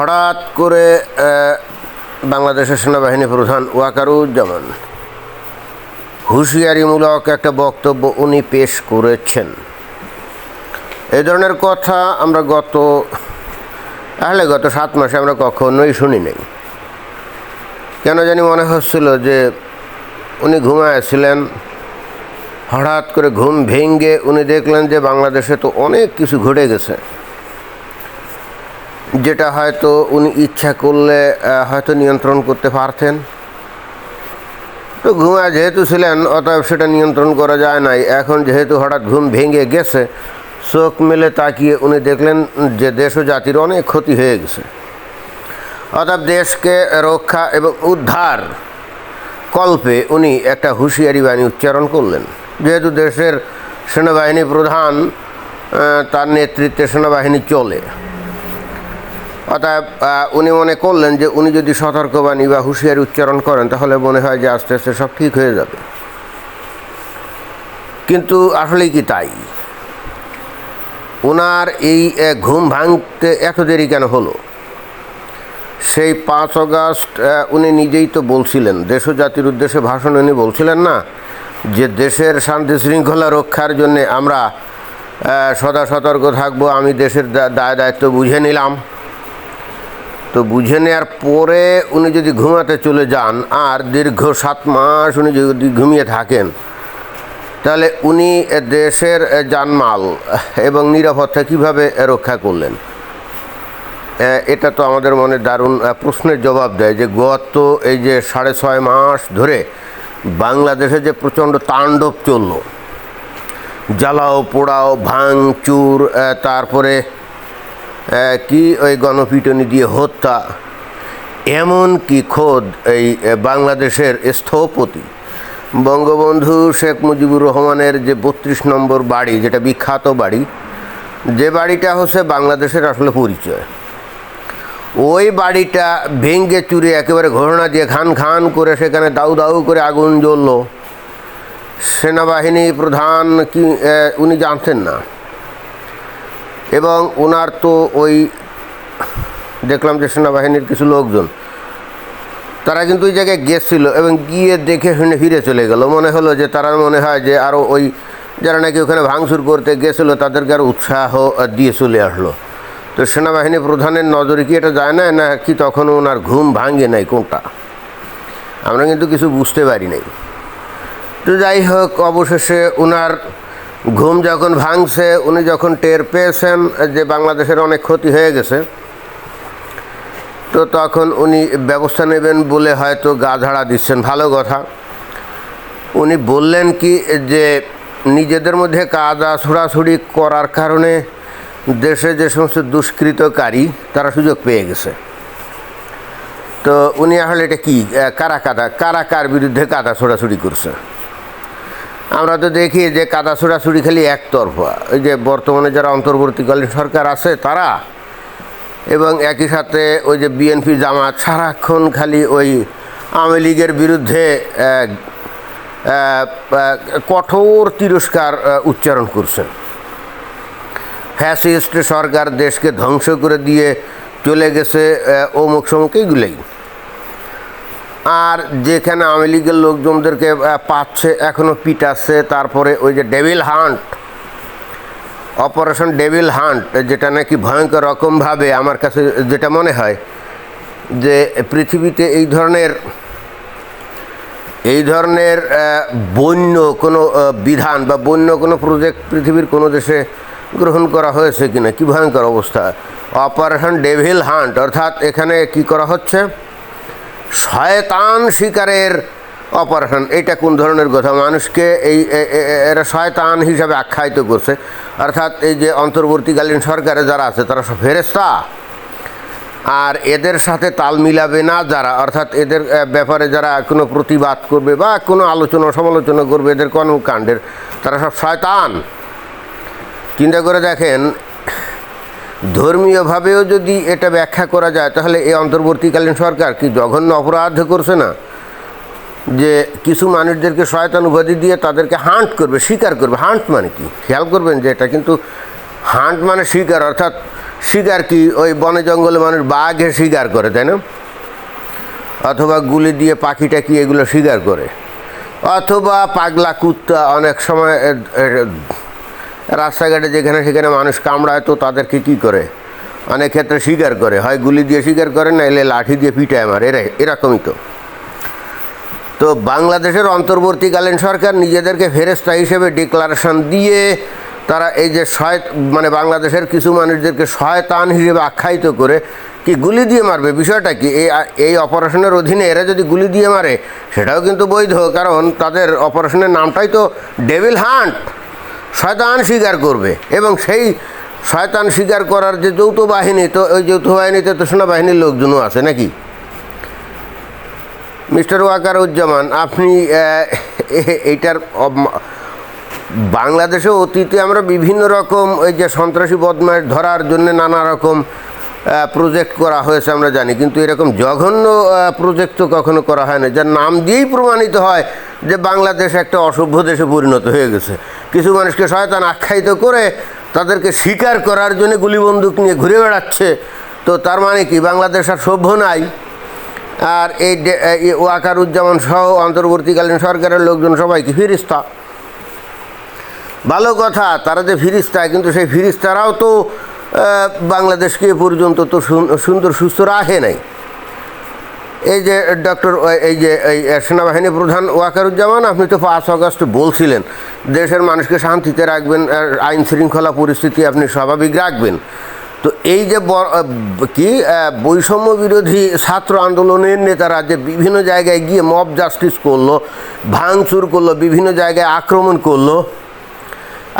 হঠাৎ করে বাংলাদেশের সেনাবাহিনী প্রধান ওয়াকারুজ্জামান হুঁশিয়ারিমূলক একটা বক্তব্য উনি পেশ করেছেন। এই ধরনের কথা আমরা গত আসলে গত সাত মাসে আমরা কখনোই শুনি নাই। কেন জানি মনে হচ্ছিল যে উনি ঘুমাইছিলেন হঠাৎ করে ঘুম ভেঙ্গে উনি দেখলেন যে বাংলাদেশে তো অনেক কিছু ঘটে গেছে। যেটা হয়তো উনি ইচ্ছা করলে হয়তো নিয়ন্ত্রণ করতে পারতেন। তো ঘুমায় যেহেতু ছিলেন, অতএব সেটা নিয়ন্ত্রণ করা যায় নাই। এখন যেহেতু হঠাৎ ঘুম ভেঙে গেছে, চোখ মেলে তাকিয়ে উনি দেখলেন যে দেশ ও জাতির অনেক ক্ষতি হয়ে গেছে। অতএব দেশকে রক্ষা এবং উদ্ধার কল্পে উনি একটা হুঁশিয়ারি বাণী উচ্চারণ করলেন। যেহেতু দেশের সেনাবাহিনী প্রধান তার নেতৃত্বে সেনাবাহিনী চলে। অতএব উনি মনে করলেন যে উনি যদি সতর্কবাণী বা হুঁশিয়ারি উচ্চারণ করেন, তাহলে মনে হয় যে আস্তে আস্তে সব ঠিক হয়ে যাবে। কিন্তু আসলেই কি তাই? ওনার এই ঘুম ভাঙতে এত দেরি কেন হলো? সেই পাঁচ অগাস্ট উনি নিজেই তো বলছিলেন দেশ জাতির উদ্দেশ্যে ভাষণ উনি বলছিলেন না, যে দেশের শান্তি শৃঙ্খলা রক্ষার জন্যে আমরা সদা সতর্ক থাকব, আমি দেশের দায় দায়িত্ব বুঝে নিলাম। তো বুঝে নেওয়ার পরে উনি যদি ঘুমাতে চলে যান, আর দীর্ঘ সাত মাস উনি যদি ঘুমিয়ে থাকেন, তাহলে উনি দেশের জানমাল এবং নিরাপত্তা কীভাবে রক্ষা করলেন? এটা তো আমাদের মনে দারুণ প্রশ্নের জবাব দেয় যে গত এই যে সাড়ে ছয় মাস ধরে বাংলাদেশে যে প্রচণ্ড তাণ্ডব চলল, জ্বালাও পোড়াও, ভাঙচুর তারপরে কি ওই গণপিটনি দিয়ে হত্যা? এমন কি খোদ এই বাংলাদেশের স্থপতি? বঙ্গবন্ধু শেখ মুজিবুর রহমানের যে বত্রিশ নম্বর বাড়ি, যেটা বিখ্যাত বাড়ি, যে বাড়িটা হচ্ছে বাংলাদেশের আসলে পরিচয়। ওই বাড়িটা ভেঙ্গে চুরে একেবারে ঘটনা দিয়ে খান খান করে সেখানে দাউ দাউ করে আগুন জ্বললো। সেনাবাহিনী প্রধান কি উনি জানতেন না। এবং ওনার তো ওই দেখলাম যে সেনাবাহিনীর কিছু লোকজন, তারা কিন্তু ওই জায়গায় গেছিল এবং গিয়ে দেখে শুনে ফিরে চলে গেল। মনে হলো যে তারা মনে হয় যে আরও ওই যারা নাকি ওখানে ভাঙচুর করতে গেছিল, তাদেরকে আরও উৎসাহ দিয়ে চলে আসলো। তো সেনাবাহিনী প্রধানের নজরে কি এটা যায় না না কি তখন ওনার ঘুম ভাঙে নাই কোনটা? আমরা কিন্তু কিছু বুঝতে পারি নাই। তো যাই হোক, অবশেষে ওনার ঘুম যখন ভাঙছে, উনি যখন টের পেয়েছেন যে বাংলাদেশের অনেক ক্ষতি হয়ে গেছে, তো তখন উনি ব্যবস্থা নেবেন বলে হয়তো গা ঝাড়া দিচ্ছেন। ভালো কথা। উনি বললেন কি যে, নিজেদের মধ্যে কাদা ছোড়াছুড়ি করার কারণে দেশে যে সমস্ত দুষ্কৃতকারী, তারা সুযোগ পেয়ে গেছে। তো উনি আসলে এটা কি, কারা কাদা, কারা কার বিরুদ্ধে কাদা ছোড়াছুড়ি করছে? আমরা তো দেখি যে কাদা ছোড়াছুড়ি খালি একতরফা। ওই যে বর্তমানে যারা অন্তর্বর্তীকালীন সরকার আছে তারা, এবং একই সাথে ওই যে বিএনপি জামাত সারাক্ষণ খালি ওই আওয়ামী লীগের বিরুদ্ধে কঠোর তিরস্কার উচ্চারণ করছেন। ফ্যাসিস্ট সরকার দেশকে ধ্বংস করে দিয়ে চলে গেছে অমুক সমুক এইগুলোই আর যেখানে আওয়ামী লীগের লোকজনদেরকে পাচ্ছে এখনও পিটাচ্ছে, তারপরে ওই যে devil hunt operation devil hunt যেটা নাকি ভয়ঙ্কর রকমভাবে আমার কাছে যেটা মনে হয় যে পৃথিবীতে এই ধরনের এই ধরনের বন্য কোনো বিধান বা বন্য কোনো প্রজেক্ট পৃথিবীর কোনো দেশে গ্রহণ করা হয়েছে কিনা, কি ভয়ঙ্কর অবস্থা। অপারেশন ডেভিল হান্ট অর্থাৎ এখানে কি করা হচ্ছে? শয়তান শিকারের অপারেশন এটা কোন ধরনের কথা? মানুষকে এই এরা শয়তান হিসাবে আখ্যায়িত করছে। অর্থাৎ এই যে অন্তর্বর্তীকালীন সরকারে যারা আছে, তারা সব ফেরেস্তা আর এদের সাথে তাল মিলাবে না যারা। অর্থাৎ এদের ব্যাপারে যারা কোনো প্রতিবাদ করবে বা কোনো আলোচনা, সমালোচনা করবে, এদের কর্মকাণ্ডের, তারা সব শয়তান। চিন্তা করে দেখেন ধর্মীয়ভাবেও যদি এটা ব্যাখ্যা করা যায়, তাহলে এই অন্তর্বর্তীকালীন সরকার কি জঘন্য অপরাধ করছে না? যে কিছু মানুষদেরকে শয়তান উপাধি দিয়ে তাদেরকে হান্ট করবে স্বীকার করবে। হান্ট মানে কি? খেয়াল করবেন যে এটা কিন্তু হান্ট মানে শিকার, অর্থাৎ শিকার কি? ওই বনে জঙ্গলে মানুষ বাঘে শিকার করে, তাই না? অথবা গুলি দিয়ে পাখিটা কি এগুলো শিকার করে? অথবা পাগলা কুত্তা অনেক সময় রাস্তাঘাটে যেখানে সেখানে মানুষ কামড়ায়, তো তাদেরকে কি করে? অনেক ক্ষেত্রে শিকার করে। হয় গুলি দিয়ে শিকার করে না এলে লাঠি দিয়ে পিটায় মারে। এরা, এরকমই তো। তো বাংলাদেশের অন্তর্বর্তীকালীন সরকার নিজেদেরকে ফেরেস্তা হিসেবে ডিক্লারেশন দিয়ে, তারা এই যে শয় মানে বাংলাদেশের কিছু মানুষদেরকে শয়তান হিসেবে আখ্যায়িত করে, কি গুলি দিয়ে মারবে? বিষয়টা কি? এই এই অপারেশনের অধীনে এরা যদি গুলি দিয়ে মারে, সেটাও কিন্তু বৈধ। কারণ তাদের অপারেশনের নামটাই তো ডেভিল হান্ট। শয়তান স্বীকার করবে। এবং সেই শয়তান স্বীকার করার যে যৌথ বাহিনী, তো ওই যৌথ বাহিনীতে তো সেনাবাহিনীর লোকজনও আছে নাকি? মিস্টার ওয়াকার উজ্জামান আপনি এইটার বাংলাদেশে অতীতে আমরা বিভিন্ন রকম ওই যে সন্ত্রাসী বদমাশ ধরার জন্য নানা রকম প্রজেক্ট করা হয়েছে আমরা জানি, কিন্তু এরকম জঘন্য প্রজেক্ট তো কখনো করা হয় না যার নাম দিয়েই প্রমাণিত হয় যে বাংলাদেশ একটা অসভ্য দেশে পরিণত হয়ে গেছে। কিছু মানুষকে শয়তান আখ্যায়িত করে তাদেরকে স্বীকার করার জন্য গুলি বন্দুক নিয়ে ঘুরে বেড়াচ্ছে। তো তার মানে কি? বাংলাদেশ আর সভ্য নাই। আর এই ওয়াকারুজ্জামান সহ অন্তর্বর্তীকালীন সরকারের লোকজন সবাই কি ফিরিস্তা? ভালো কথা, তারা যে ফিরিস্তা কিন্তু সেই ফিরিস্তারাও তো বাংলাদেশকে পর্যন্ত তো সুন- সুন্দর সুস্থ রাখে নাই। এই যে ডক্টর এই যে, এই সেনাবাহিনী প্রধান ওয়াকারুজ্জামান, আপনি তো পাঁচ আগস্ট বলছিলেন, দেশের মানুষকে শান্তিতে রাখবেন আইন শৃঙ্খলা পরিস্থিতি আপনি স্বাভাবিক রাখবেন। তো এই যে কি বৈষম্য বিরোধী ছাত্র আন্দোলনের নেতারা যে বিভিন্ন জায়গায় গিয়ে মব জাস্টিস করল, ভাঙচুর করল, বিভিন্ন জায়গায় আক্রমণ করল,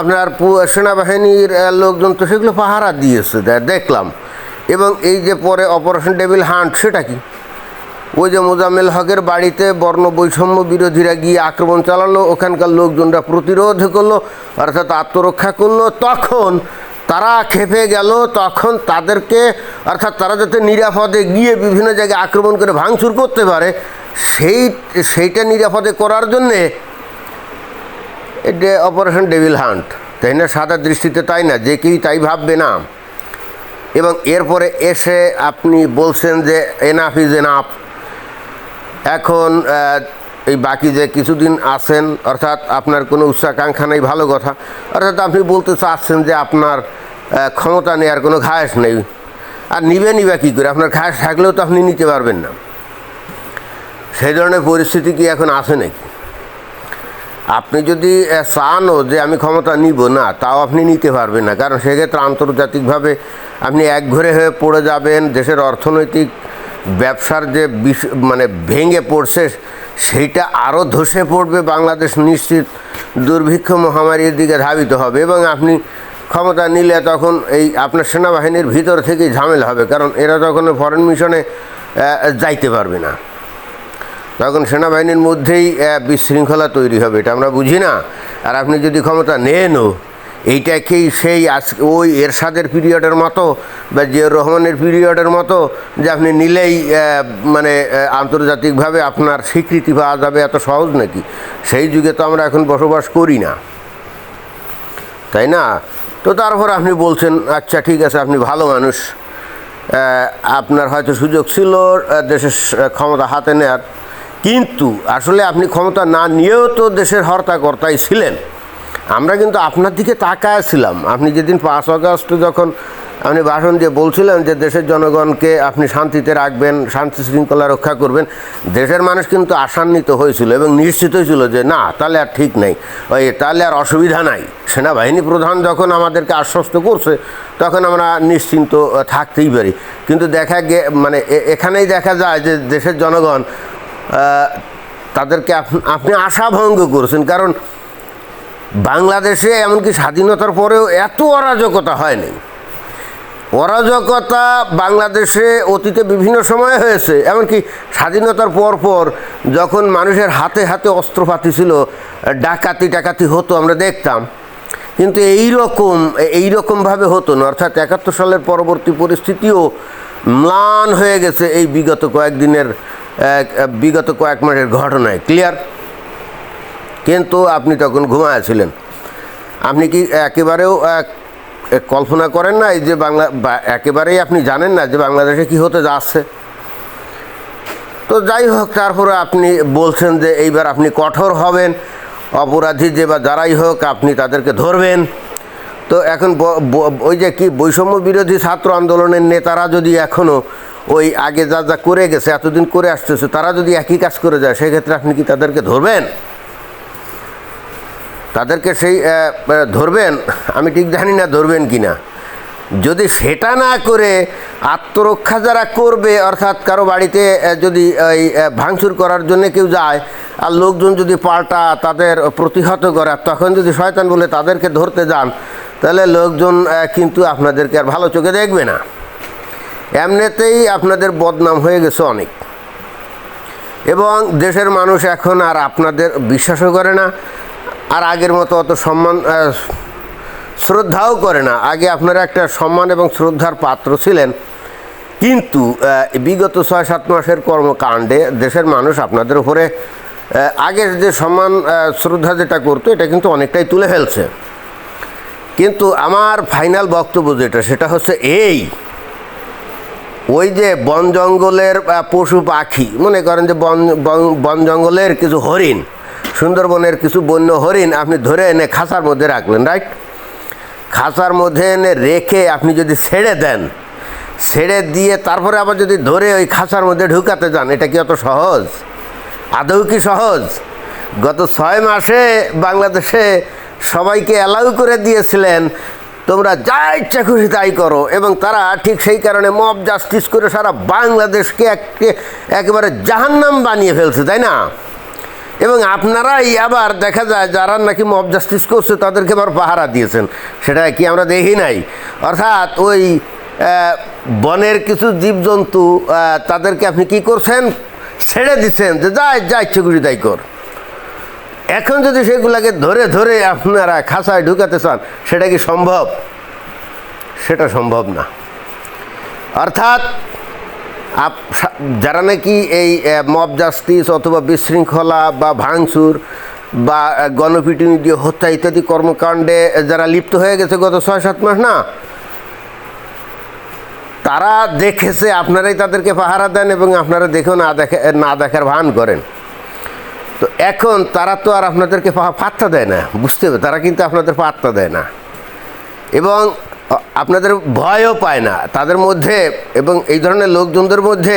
আপনার সেনাবাহিনীর লোকজন তো সেগুলো পাহারা দিয়েছে দেখলাম। এবং এই যে পরে অপারেশন টেবিল হান্ট সেটা কি? ওই যে মোজাম্মেল হকের বাড়িতে বর্ণ বৈষম্য বিরোধীরা গিয়ে আক্রমণ চালালো, ওখানকার লোকজনরা প্রতিরোধ করল, অর্থাৎ আত্মরক্ষা করল। তখন তারা খেপে গেল, তখন তাদেরকে, অর্থাৎ তারা যাতে নিরাপদে গিয়ে বিভিন্ন জায়গায় আক্রমণ করে ভাঙচুর করতে পারে, সেই, সেইটা নিরাপদে করার জন্যে এটা অপারেশন ডেভিল হান্ট তাই না? সাদা দৃষ্টিতে তাই না? যে কেউই তাই ভাববে না। এবং এরপরে এসে আপনি বলছেন যে এনাফ ইজ এনাফ এখন এই বাকি যে কিছুদিন আছেন, অর্থাৎ আপনার কোনো উচ্চাকাঙ্ক্ষা নেই, ভালো কথা। অর্থাৎ আপনি বলতে চাচ্ছেন যে আপনার ক্ষমতা নেওয়ার কোনো খায়স নেই। আর নিবে নিবে কী করে? আপনার খায়স থাকলেও তো আপনি নিতে পারবেন না। সেই ধরনের পরিস্থিতি কি এখন আছে নাকি? আপনি যদি চানও যে আমি ক্ষমতা নিব, না, তাও আপনি নিতে পারবেন না। কারণ সেক্ষেত্রে আন্তর্জাতিকভাবে আপনি একঘরে হয়ে পড়ে যাবেন, দেশের অর্থনৈতিক ব্যবসার যে মানে ভেঙে পড়ছে, সেইটা আরও ধসে পড়বে, বাংলাদেশ নিশ্চিত দুর্ভিক্ষ মহামারীর দিকে ধাবিত হবে এবং আপনি ক্ষমতা নিলে তখন এই আপনার সেনাবাহিনীর ভিতর থেকেই ঝামেলা হবে, কারণ এরা তখন ফরেন মিশনে যাইতে পারবে না। তখন সেনাবাহিনীর মধ্যেই বিশৃঙ্খলা তৈরি হবে, এটা আমরা বুঝি না। আর আপনি যদি ক্ষমতা নেনও এইটাকেই সেই আজ ওই এরশাদের পিরিয়ডের মতো বা জিয়র রহমানের পিরিয়ডের মতো যে আপনি নিলেই মানে আন্তর্জাতিকভাবে আপনার স্বীকৃতি পাওয়া যাবে এত সহজ নাকি? সেই যুগে তো আমরা এখন বসবাস করি না। তাই না? তো তারপর আপনি বলছেন আচ্ছা ঠিক আছে, আপনি ভালো মানুষ। আপনার হয়তো সুযোগ ছিল দেশের ক্ষমতা হাতে নেয়ার। কিন্তু আসলে আপনি ক্ষমতা না নিয়েও তো দেশের হর্তাকর্তাই ছিলেন। আমরা কিন্তু আপনার দিকে তাকায় ছিলাম। আপনি যেদিন পাঁচ আগস্ট যখন আপনি ভাষণ দিয়ে বলছিলেন যে দেশের জনগণকে আপনি শান্তিতে রাখবেন, শান্তি শৃঙ্খলা রক্ষা করবেন, দেশের মানুষ কিন্তু আশান্বিত হয়েছিল এবং নিশ্চিত হয়েছিল যে না, তাহলে আর ঠিক নেই। ওই তাহলে আর অসুবিধা নাই। সেনাবাহিনী প্রধান যখন আমাদেরকে আশ্বস্ত করছে, তখন আমরা নিশ্চিন্ত থাকতেই পারি। কিন্তু দেখা গে মানে এখানেই দেখা যায় যে দেশের জনগণ তাদেরকে আপ- আপনি আশাভঙ্গ করছেন। কারণ বাংলাদেশে এমনকি স্বাধীনতার পরেও এত অরাজকতা হয়নি। অরাজকতা বাংলাদেশে অতীতে বিভিন্ন সময় হয়েছে, এমনকি স্বাধীনতার পর পর যখন মানুষের হাতে হাতে অস্ত্রপাতি ছিল, ডাকাতি টাকাতি হতো, আমরা দেখতাম। কিন্তু এই রকম এই রকমভাবে হতো না, অর্থাৎ একাত্তর সালের পরবর্তী পরিস্থিতিও ম্লান হয়ে গেছে এই বিগত কয়েকদিনের বিগত কয়েক মাসের ঘটনায়। ক্লিয়ার কিন্তু আপনি তখন ঘুমায়াছিলেন আপনি কি একেবারেও কল্পনা করেন না এই যে বাংলা একেবারেই আপনি জানেন না যে বাংলাদেশে কি হতে যাচ্ছে? তো যাই হোক, তারপরে আপনি বলছেন যে এইবার আপনি কঠোর হবেন, অপরাধী যে বা যারাই হোক আপনি তাদেরকে ধরবেন। তো এখন ওই যে কি বৈষম্য বিরোধী ছাত্র আন্দোলনের নেতারা যদি এখনও ওই আগে যা যা করে গেছে, এতদিন করে আসতেছে, তারা যদি একই কাজ করে যায়, সেক্ষেত্রে আপনি কি তাদেরকে ধরবেন? তাদেরকে সেই ধরবেন? আমি ঠিক জানি না ধরবেন কি না যদি সেটা না করে আত্মরক্ষা যারা করবে, অর্থাৎ কারও বাড়িতে যদি এই ভাঙচুর করার জন্য কেউ যায় আর লোকজন যদি পাল্টা তাদের প্রতিহত করে তখন যদি শয়তান বলে তাদেরকে ধরতে যান, তাহলে লোকজন কিন্তু আপনাদেরকে আর ভালো চোখে দেখবে না। এমনিতেই আপনাদের বদনাম হয়ে গেছে অনেক। এবং দেশের মানুষ এখন আর আপনাদের বিশ্বাসও করে না আর আগের মতো অত সম্মান শ্রদ্ধাও করে না। আগে আপনারা একটা সম্মান এবং শ্রদ্ধার পাত্র ছিলেন, কিন্তু বিগত ছয় সাত মাসের কর্মকাণ্ডে দেশের মানুষ আপনাদের উপরে আগের যে সম্মান শ্রদ্ধা যেটা করতো, এটা কিন্তু অনেকটাই তুলে ফেলছে। কিন্তু আমার ফাইনাল বক্তব্য যেটা, সেটা হচ্ছে এই, ওই যে বন জঙ্গলের পশু পাখি, মনে করেন যে বন, বন- জঙ্গলের কিছু হরিণ সুন্দরবনের কিছু বন্য হরিণ আপনি ধরে এনে খাঁচার মধ্যে রাখলেন রাইট খাঁচার মধ্যে এনে রেখে আপনি যদি ছেড়ে দেন, ছেড়ে দিয়ে তারপরে আবার যদি ধরে ওই খাঁচার মধ্যে ঢুকাতে যান, এটা কি অত সহজ? আদৌ কি সহজ? গত ছয় মাসে বাংলাদেশে সবাইকে অ্যালাউ করে দিয়েছিলেন, তোমরা যা ইচ্ছা খুশি তাই করো, এবং তারা ঠিক সেই কারণে মব জাস্টিস করে সারা বাংলাদেশকে একে- একেবারে জাহান্নাম বানিয়ে ফেলছে, তাই না? এবং আপনারাই আবার দেখা যায় যারা নাকি মব জাস্টিস করছে, তাদেরকে আবার পাহারা দিয়েছেন। সেটা কি আমরা দেখি নাই? অর্থাৎ ওই বনের কিছু জীবজন্তু তাদেরকে আপনি কি করছেন? ছেড়ে দিচ্ছেন যে যা যা ইচ্ছে খুশি তাই কর। এখন যদি সেগুলাকে ধরে ধরে আপনারা খাঁচায় ঢুকাতে চান, সেটা কি সম্ভব? সেটা সম্ভব না। অর্থাৎ আপ যারা নাকি এই মব জাস্টিস অথবা বিশৃঙ্খলা বা ভাঙচুর বা গণপিটুনি দিয়ে হত্যা ইত্যাদি কর্মকাণ্ডে যারা লিপ্ত হয়ে গেছে গত ছয় সাত মাস, না? তারা দেখেছে, আপনারাই তাদেরকে পাহারা দেন এবং আপনারা দেখেও না দেখে, না দেখার ভান করেন। তো এখন তারা তো আর আপনাদেরকে পাত্তা দেয় না, বুঝতে হবে, তারা কিন্তু আপনাদের পাত্তা দেয় না। এবং আপনাদের ভয়ও পায় না। তাদের মধ্যে এবং এই ধরনের লোকজনদের মধ্যে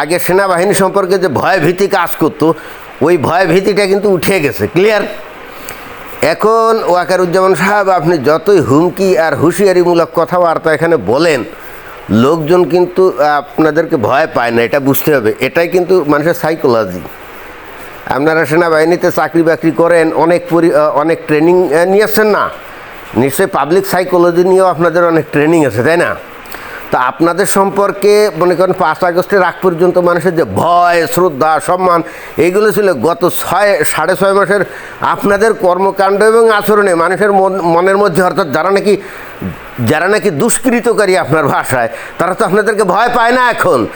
আগে সেনাবাহিনী সম্পর্কে যে ভয় ভীতি কাজ করতো, ওই ভয় ভীতিটা কিন্তু উঠে গেছে। ক্লিয়ার এখন ওয়াকারুজ্জামান সাহেব, আপনি যতই হুমকি আর হুঁশিয়ারিমূলক কথাবার্তা এখানে বলেন, লোকজন কিন্তু আপনাদেরকে ভয় পায় না, এটা বুঝতে হবে। এটাই কিন্তু মানুষের সাইকোলজি আপনারা সেনাবাহিনীতে চাকরি বাকরি করেন, অনেক পরি অনেক ট্রেনিং নিয়েছেন না। নিশ্চয়ই পাবলিক সাইকোলজি নিয়েও আপনাদের অনেক ট্রেনিং আছে, তাই না? তা আপনাদের সম্পর্কে মনে করেন পাঁচ আগস্টের আগ পর্যন্ত মানুষের যে ভয়, শ্রদ্ধা, সম্মান, এইগুলো ছিল গত ছয়, সাড়ে ছয় মাসের আপনাদের কর্মকাণ্ড এবং আচরণে মানুষের মন- মনের মধ্যে, অর্থাৎ যারা নাকি যারা নাকি দুষ্কৃতকারী আপনার ভাষায়, তারা তো আপনাদেরকে ভয় পায় না এখন।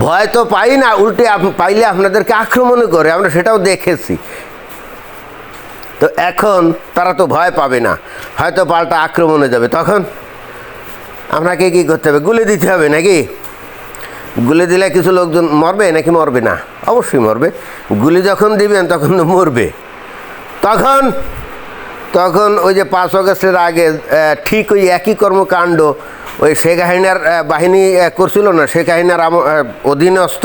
ভয় তো পাই না, উল্টে পাইলে আপনাদেরকে আক্রমণও করে, আমরা সেটাও দেখেছি। তো এখন তারা তো ভয় পাবে না। হয়তো পাল্টা আক্রমণে যাবে। তখন আপনাকে কি করতে হবে? গুলি দিতে হবে নাকি? গুলি দিলে কিছু লোকজন মরবে নাকি মরবে না? অবশ্যই মরবে। গুলি যখন দিবেন, তখন তো মরবে। তখন তখন ওই যে পাঁচ অগস্টের আগে ঠিক ওই একই কর্মকাণ্ড ওই শেখ হাসিনার বাহিনী করছিল না। শেখ হাসিনার অধীনস্থ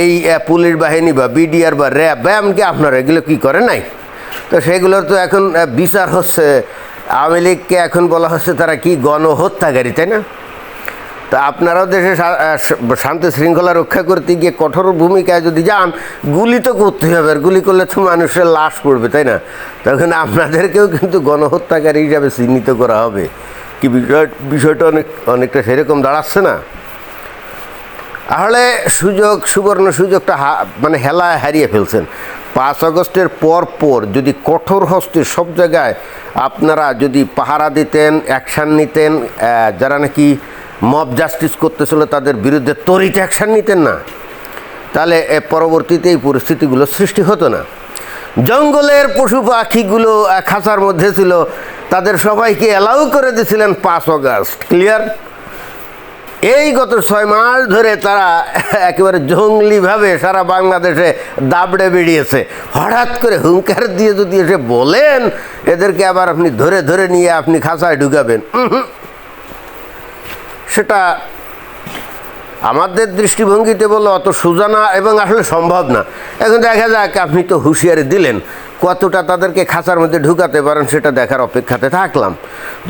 এই পুলিশ বাহিনী বা বিডিআর বা র্যাব, বা এমনকি আপনারা, এগুলো কী করে নাই? তো সেগুলোর তো এখন বিচার হচ্ছে। আওয়ামী লীগকে এখন বলা হচ্ছে তারা কি গণহত্যাকারী, তাই না? তা আপনারাও দেশে শান্তি শৃঙ্খলা রক্ষা করতে গিয়ে কঠোর ভূমিকায় যদি যান, গুলি তো করতে হবে। আর গুলি করলে তো মানুষের লাশ পড়বে, তাই না? তখন আপনাদেরকেও কিন্তু গণহত্যাকারী হিসাবে চিহ্নিত করা হবে। কি বিষয়, বিষয়টা অনেক, অনেকটা সেরকম দাঁড়াচ্ছে না? তাহলে সুযোগ, সুবর্ণ সুযোগটা মানে হেলায় হারিয়ে ফেলছেন। পাঁচ আগস্টের পর পর যদি কঠোর হস্তে সব জায়গায় আপনারা যদি পাহারা দিতেন, অ্যাকশান নিতেন যারা নাকি মব জাস্টিস করতেছিল তাদের বিরুদ্ধে তরিত অ্যাকশান নিতেন না, তাহলে পরবর্তীতে এই পরিস্থিতিগুলো সৃষ্টি হতো না। জঙ্গলের পশু পাখিগুলো খাঁচার মধ্যে ছিল, তাদের সবাইকে অ্যালাউ করে দিয়েছিলেন পাঁচ অগাস্ট ক্লিয়ার? এই গত ছয় মাস ধরে তারা একেবারে জঙ্গলিভাবে সারা বাংলাদেশে দাবড়ে বেরিয়েছে হঠাৎ করে হুঙ্কার দিয়ে যদি এসে বলেন, এদেরকে আবার আপনি ধরে ধরে নিয়ে আপনি খাঁচায় ঢুকাবেন। সেটা আমাদের দৃষ্টিভঙ্গিতে বললে অত সোজা না এবং আসলে সম্ভব না। এখন দেখা যাক, আপনি তো হুঁশিয়ারি দিলেন, কতটা তাদেরকে খাঁচার মধ্যে ঢুকাতে পারেন সেটা দেখার অপেক্ষাতে থাকলাম।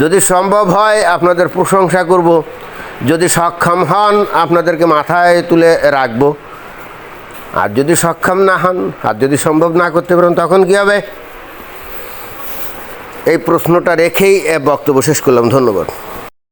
যদি সম্ভব হয়, আপনাদের প্রশংসা করব। যদি সক্ষম হন, আপনাদেরকে মাথায় তুলে রাখব। আর যদি সক্ষম না হন, আর যদি সম্ভব না করতে পারেন, তখন কী হবে? এই প্রশ্নটা রেখেই বক্তব্য শেষ করলাম। ধন্যবাদ।